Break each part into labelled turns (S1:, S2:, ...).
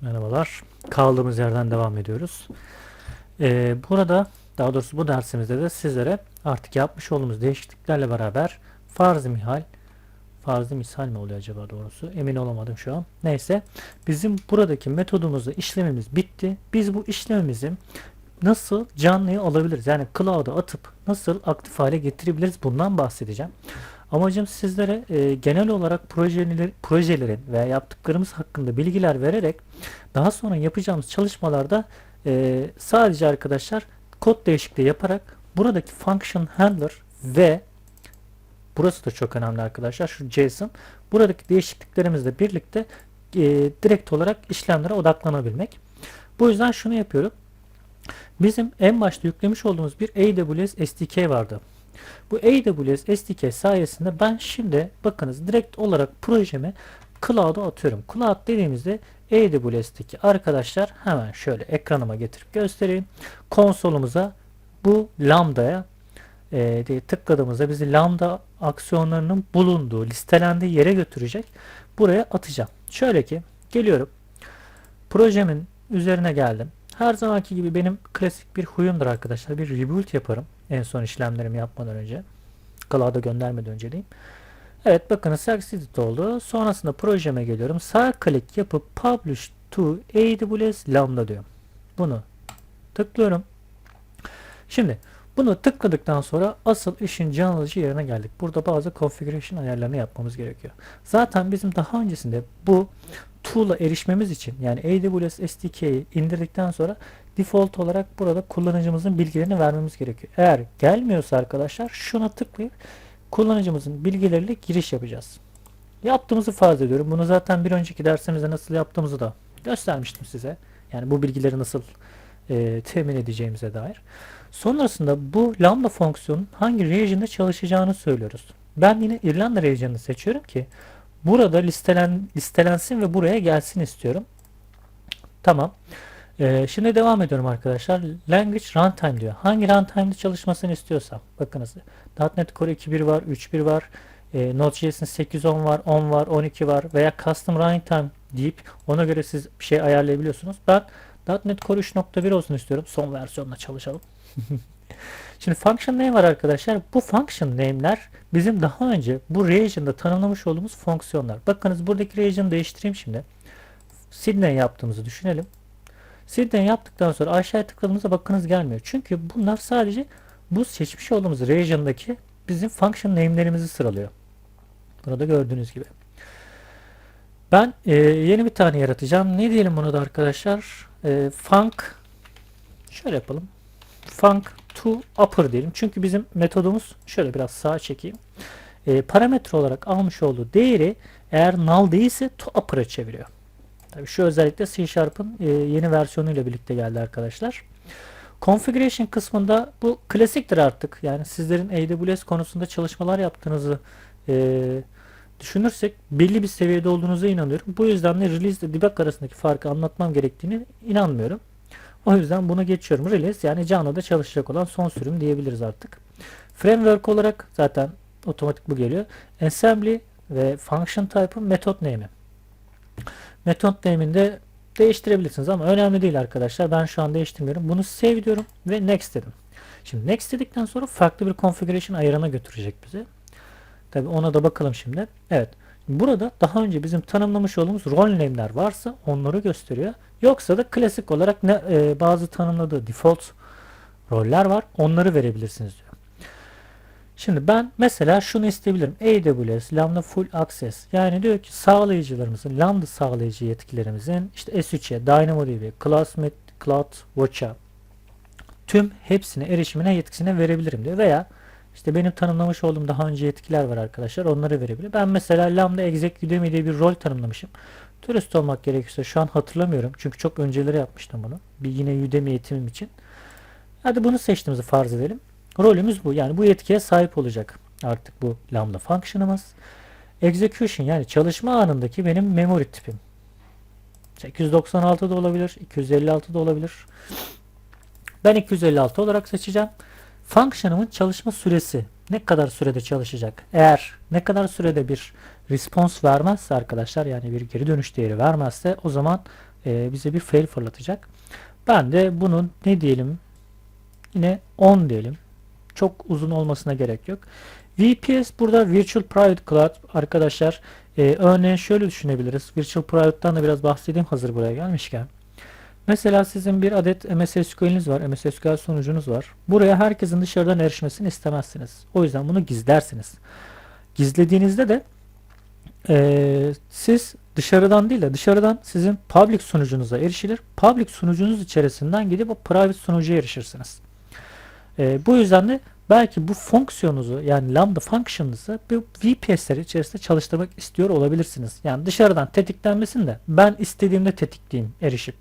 S1: Merhabalar. Kaldığımız yerden devam ediyoruz. Ee, burada daha doğrusu bu dersimizde de sizlere artık yapmış olduğumuz değişikliklerle beraber farz-ı mihal farz-ı misal mi oluyor acaba doğrusu? Emin olamadım şu an. Neyse. Bizim buradaki metodumuzda işlemimiz bitti. Biz bu işlemimizi nasıl canlıya alabiliriz? Yani cloud'a atıp nasıl aktif hale getirebiliriz? Bundan bahsedeceğim. Amacım sizlere e, genel olarak projeleri, projelerin veya yaptıklarımız hakkında bilgiler vererek daha sonra yapacağımız çalışmalarda e, sadece arkadaşlar kod değişikliği yaparak buradaki function handler ve burası da çok önemli arkadaşlar şu JSON buradaki değişikliklerimizle birlikte e, direkt olarak işlemlere odaklanabilmek. Bu yüzden şunu yapıyorum. Bizim en başta yüklemiş olduğumuz bir AWS SDK vardı. Bu AWS SDK sayesinde ben şimdi bakınız direkt olarak projemi Cloud'a atıyorum. Cloud dediğimizde AWS'teki arkadaşlar hemen şöyle ekranıma getirip göstereyim. Konsolumuza bu lambda'ya e, diye tıkladığımızda bizi lambda aksiyonlarının bulunduğu listelendiği yere götürecek. Buraya atacağım. Şöyle ki geliyorum. Projemin üzerine geldim. Her zamanki gibi benim klasik bir huyumdur arkadaşlar. Bir rebuild yaparım. En son işlemlerimi yapmadan önce. Cloud'a göndermeden önce diyeyim. Evet bakın succeeded oldu. Sonrasında projeme geliyorum. Sağ klik yapıp publish to AWS Lambda diyorum. Bunu tıklıyorum. Şimdi bunu tıkladıktan sonra asıl işin can alıcı yerine geldik. Burada bazı configuration ayarlarını yapmamız gerekiyor. Zaten bizim daha öncesinde bu tool'a erişmemiz için yani AWS SDK'yi indirdikten sonra default olarak burada kullanıcımızın bilgilerini vermemiz gerekiyor. Eğer gelmiyorsa arkadaşlar şuna tıklayıp kullanıcımızın bilgileriyle giriş yapacağız. Yaptığımızı farz ediyorum. Bunu zaten bir önceki dersimizde nasıl yaptığımızı da göstermiştim size. Yani bu bilgileri nasıl e, temin edeceğimize dair. Sonrasında bu lambda fonksiyonun hangi region'da çalışacağını söylüyoruz. Ben yine İrlanda region'ını seçiyorum ki burada listelen, listelensin ve buraya gelsin istiyorum. Tamam. Ee, şimdi devam ediyorum arkadaşlar. Language runtime diyor. Hangi runtime'da çalışmasını istiyorsam. Bakınız. .NET Core 2.1 var, 3.1 var. E, Node.js'in 8.10 var, 10 var, 12 var veya custom runtime deyip ona göre siz bir şey ayarlayabiliyorsunuz. Ben .NET Core 3.1 olsun istiyorum. Son versiyonla çalışalım. Şimdi function name var arkadaşlar. Bu function name'ler bizim daha önce bu region'da tanımlamış olduğumuz fonksiyonlar. Bakınız buradaki region'ı değiştireyim şimdi. Sydney yaptığımızı düşünelim. Sydney yaptıktan sonra aşağıya tıkladığımızda bakınız gelmiyor. Çünkü bunlar sadece bu seçmiş olduğumuz region'daki bizim function name'lerimizi sıralıyor. Burada gördüğünüz gibi. Ben e, yeni bir tane yaratacağım. Ne diyelim bunu da arkadaşlar? E, func şöyle yapalım. Func to upper diyelim. Çünkü bizim metodumuz şöyle biraz sağa çekeyim. E, parametre olarak almış olduğu değeri eğer null değilse to upper'a çeviriyor. Tabii şu özellikle C Sharp'ın e, yeni versiyonuyla birlikte geldi arkadaşlar. Configuration kısmında bu klasiktir artık. Yani sizlerin AWS konusunda çalışmalar yaptığınızı e, düşünürsek belli bir seviyede olduğunuza inanıyorum. Bu yüzden de release ile debug arasındaki farkı anlatmam gerektiğini inanmıyorum. O yüzden bunu geçiyorum. Release yani Canada çalışacak olan son sürüm diyebiliriz artık. Framework olarak zaten otomatik bu geliyor. Assembly ve function type'ın method name'i. Method name'ini de değiştirebilirsiniz ama önemli değil arkadaşlar. Ben şu an değiştirmiyorum. Bunu save diyorum ve next dedim. Şimdi next dedikten sonra farklı bir configuration ayarına götürecek bizi. Tabi ona da bakalım şimdi. Evet. Burada daha önce bizim tanımlamış olduğumuz rol name'ler varsa onları gösteriyor. Yoksa da klasik olarak ne, e, bazı tanımladığı default roller var. Onları verebilirsiniz diyor. Şimdi ben mesela şunu isteyebilirim. AWS Lambda Full Access. Yani diyor ki sağlayıcılarımızın, Lambda sağlayıcı yetkilerimizin işte S3'e, DynamoDB, CloudSmith, CloudWatch'a tüm hepsine erişimine yetkisine verebilirim diyor. Veya işte benim tanımlamış olduğum daha önce yetkiler var arkadaşlar. Onları verebilir. Ben mesela Lambda Exec Udemy diye bir rol tanımlamışım. Turist olmak gerekirse şu an hatırlamıyorum. Çünkü çok önceleri yapmıştım bunu. Bir yine Udemy eğitimim için. Hadi bunu seçtiğimizi farz edelim. Rolümüz bu. Yani bu yetkiye sahip olacak artık bu lambda function'ımız. Execution yani çalışma anındaki benim memory tipim. 896 da olabilir, 256 da olabilir. Ben 256 olarak seçeceğim. Function'ımın çalışma süresi ne kadar sürede çalışacak? Eğer ne kadar sürede bir response vermezse arkadaşlar yani bir geri dönüş değeri vermezse o zaman e, bize bir fail fırlatacak. Ben de bunun ne diyelim yine 10 diyelim. Çok uzun olmasına gerek yok. VPS burada Virtual Private Cloud arkadaşlar. E, örneğin şöyle düşünebiliriz. Virtual Private'dan da biraz bahsedeyim hazır buraya gelmişken. Mesela sizin bir adet MS SQL'iniz var. MS SQL sunucunuz var. Buraya herkesin dışarıdan erişmesini istemezsiniz. O yüzden bunu gizlersiniz. Gizlediğinizde de e, siz dışarıdan değil de dışarıdan sizin public sunucunuza erişilir. Public sunucunuz içerisinden gidip o private sunucuya erişirsiniz. E, bu yüzden de belki bu fonksiyonunuzu yani lambda function'ınızı bir VPS'ler içerisinde çalıştırmak istiyor olabilirsiniz. Yani dışarıdan tetiklenmesin de ben istediğimde tetikleyeyim erişip.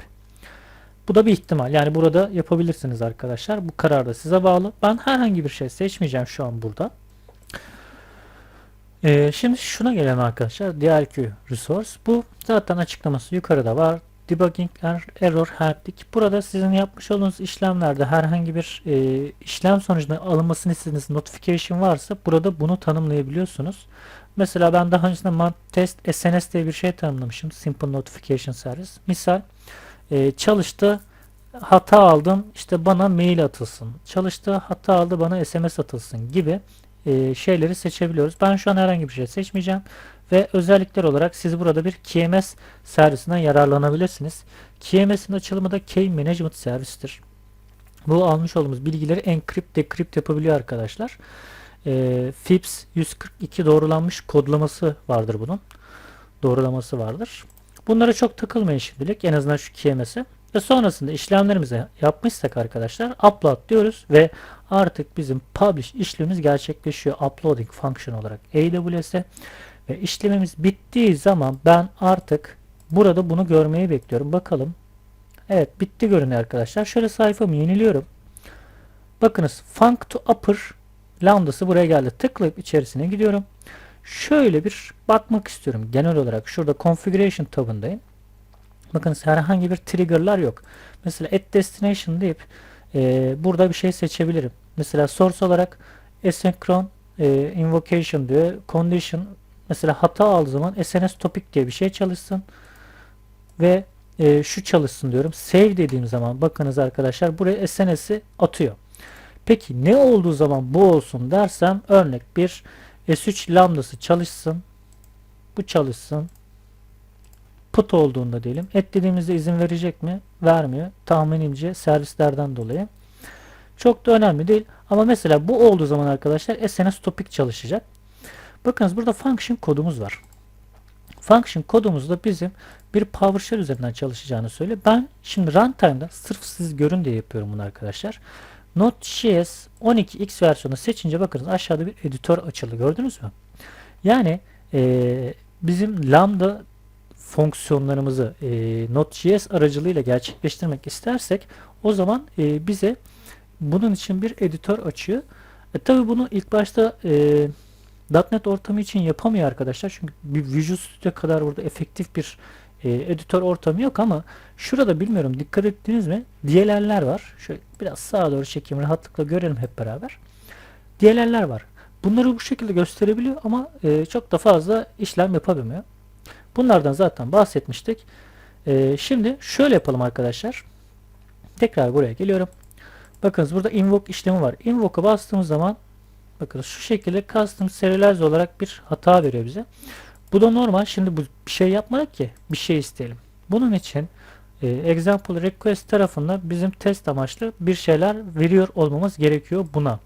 S1: Bu da bir ihtimal. Yani burada yapabilirsiniz arkadaşlar. Bu karar da size bağlı. Ben herhangi bir şey seçmeyeceğim şu an burada. Ee, şimdi şuna gelelim arkadaşlar. DRQ resource. Bu zaten açıklaması yukarıda var. Debugging er, error help'lik. Burada sizin yapmış olduğunuz işlemlerde herhangi bir e, işlem sonucunda alınmasını istediğiniz notification varsa burada bunu tanımlayabiliyorsunuz. Mesela ben daha öncesinde test SNS diye bir şey tanımlamışım. Simple Notification Service. Misal e, çalıştı hata aldım işte bana mail atılsın. Çalıştı hata aldı bana SMS atılsın gibi e, şeyleri seçebiliyoruz. Ben şu an herhangi bir şey seçmeyeceğim. Ve özellikler olarak siz burada bir KMS servisinden yararlanabilirsiniz. KMS'in açılımı da Key Management Servisidir. Bu almış olduğumuz bilgileri encrypt, decrypt yapabiliyor arkadaşlar. E, FIPS 142 doğrulanmış kodlaması vardır bunun. Doğrulaması vardır. Bunlara çok takılmayın şimdilik. En azından şu KMS'e. Ve sonrasında işlemlerimizi yapmışsak arkadaşlar upload diyoruz ve artık bizim publish işlemimiz gerçekleşiyor uploading function olarak AWS'e ve işlemimiz bittiği zaman ben artık burada bunu görmeyi bekliyorum. Bakalım. Evet bitti görünüyor arkadaşlar. Şöyle sayfamı yeniliyorum. Bakınız func to upper lambdası buraya geldi. Tıklayıp içerisine gidiyorum. Şöyle bir bakmak istiyorum. Genel olarak şurada configuration tabındayım. Bakınız herhangi bir trigger'lar yok. Mesela add destination deyip e, burada bir şey seçebilirim. Mesela source olarak asynchron e, invocation diyor. Condition mesela hata aldığı zaman SNS topic diye bir şey çalışsın. Ve e, şu çalışsın diyorum. Save dediğim zaman bakınız arkadaşlar buraya SNS'i atıyor. Peki ne olduğu zaman bu olsun dersem örnek bir S3 lambdası çalışsın. Bu çalışsın put olduğunda diyelim. Et dediğimizde izin verecek mi? Vermiyor. Tahminimce servislerden dolayı. Çok da önemli değil. Ama mesela bu olduğu zaman arkadaşlar SNS topic çalışacak. Bakınız burada function kodumuz var. Function kodumuzda bizim bir PowerShell üzerinden çalışacağını söyle. Ben şimdi runtime'da sırf siz görün diye yapıyorum bunu arkadaşlar. Node.js 12x versiyonu seçince bakınız aşağıda bir editör açıldı. Gördünüz mü? Yani e, bizim lambda fonksiyonlarımızı e, Node.js aracılığıyla gerçekleştirmek istersek o zaman e, bize bunun için bir editör açıyor. E, Tabi bunu ilk başta e, .NET ortamı için yapamıyor arkadaşlar. Çünkü bir Visual Studio kadar burada efektif bir e, editör ortamı yok ama şurada bilmiyorum dikkat ettiniz mi? DLL'ler var. Şöyle biraz sağa doğru çekeyim rahatlıkla görelim hep beraber. DLL'ler var. Bunları bu şekilde gösterebiliyor ama e, çok da fazla işlem yapabilmiyor. Bunlardan zaten bahsetmiştik. Ee, şimdi şöyle yapalım arkadaşlar. Tekrar buraya geliyorum. Bakınız burada invoke işlemi var. Invoke'a bastığımız zaman bakın şu şekilde custom serialize olarak bir hata veriyor bize. Bu da normal. Şimdi bu bir şey yapmadık ki bir şey isteyelim. Bunun için e, example request tarafında bizim test amaçlı bir şeyler veriyor olmamız gerekiyor buna.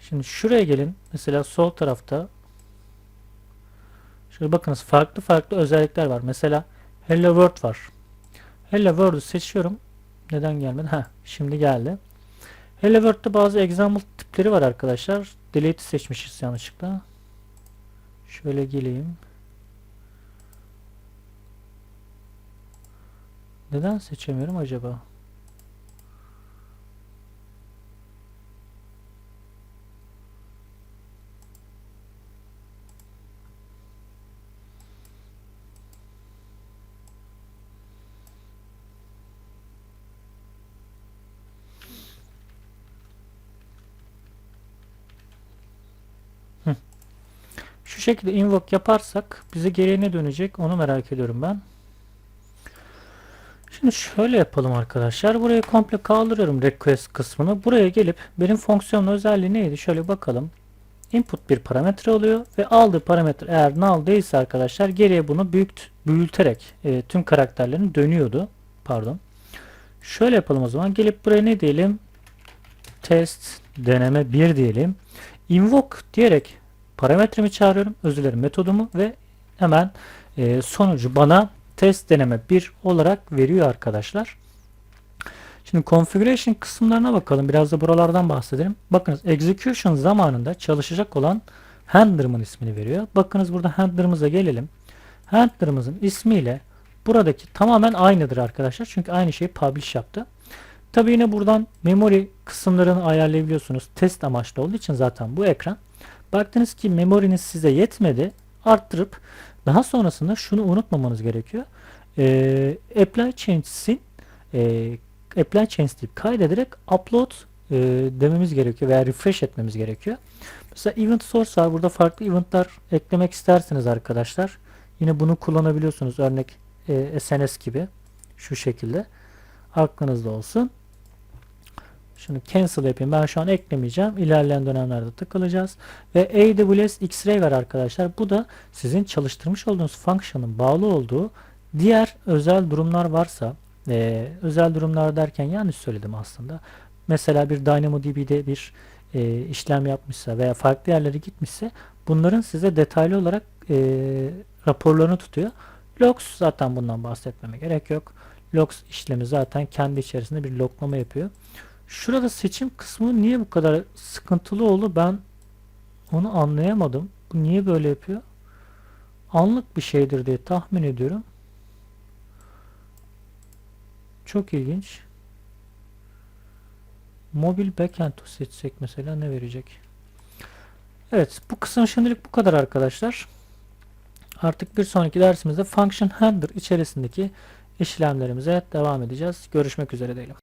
S1: Şimdi şuraya gelin. Mesela sol tarafta Şöyle bakınız farklı farklı özellikler var. Mesela Hello World var. Hello World'u seçiyorum. Neden gelmedi? Ha, şimdi geldi. Hello World'da bazı example tipleri var arkadaşlar. Delete seçmişiz yanlışlıkla. Şöyle geleyim. Neden seçemiyorum acaba? Şekilde invoke yaparsak bize geriye ne dönecek onu merak ediyorum ben. Şimdi şöyle yapalım arkadaşlar. Burayı komple kaldırıyorum request kısmını. Buraya gelip benim fonksiyonun özelliği neydi? Şöyle bakalım. Input bir parametre oluyor ve aldığı parametre eğer null değilse arkadaşlar geriye bunu büyük, büyüterek e, tüm karakterlerin dönüyordu. Pardon. Şöyle yapalım o zaman. Gelip buraya ne diyelim? Test deneme 1 diyelim. Invoke diyerek parametremi çağırıyorum. Özür dilerim metodumu ve hemen e, sonucu bana test deneme 1 olarak veriyor arkadaşlar. Şimdi configuration kısımlarına bakalım. Biraz da buralardan bahsedelim. Bakınız execution zamanında çalışacak olan handler'ımın ismini veriyor. Bakınız burada handler'ımıza gelelim. Handler'ımızın ismiyle buradaki tamamen aynıdır arkadaşlar. Çünkü aynı şeyi publish yaptı. Tabi yine buradan memory kısımlarını ayarlayabiliyorsunuz. Test amaçlı olduğu için zaten bu ekran. Baktınız ki memoriniz size yetmedi. Arttırıp daha sonrasında şunu unutmamanız gerekiyor. Ee, apply changes'in e, apply changes deyip kaydederek upload e, dememiz gerekiyor veya refresh etmemiz gerekiyor. Mesela event source var. Burada farklı eventler eklemek isterseniz arkadaşlar. Yine bunu kullanabiliyorsunuz. Örnek e, SNS gibi. Şu şekilde. Aklınızda olsun. Şunu cancel yapayım. Ben şu an eklemeyeceğim. İlerleyen dönemlerde tıklayacağız. Ve AWS X-Ray var arkadaşlar. Bu da sizin çalıştırmış olduğunuz function'ın bağlı olduğu diğer özel durumlar varsa e, özel durumlar derken yanlış söyledim aslında. Mesela bir DynamoDB'de bir e, işlem yapmışsa veya farklı yerlere gitmişse bunların size detaylı olarak e, raporlarını tutuyor. Logs zaten bundan bahsetmeme gerek yok. Logs işlemi zaten kendi içerisinde bir loglama yapıyor. Şurada seçim kısmı niye bu kadar sıkıntılı oldu ben onu anlayamadım. Bu niye böyle yapıyor? Anlık bir şeydir diye tahmin ediyorum. Çok ilginç. Mobil backend'ı seçsek mesela ne verecek? Evet bu kısım şimdilik bu kadar arkadaşlar. Artık bir sonraki dersimizde function handler içerisindeki işlemlerimize devam edeceğiz. Görüşmek üzere diyelim.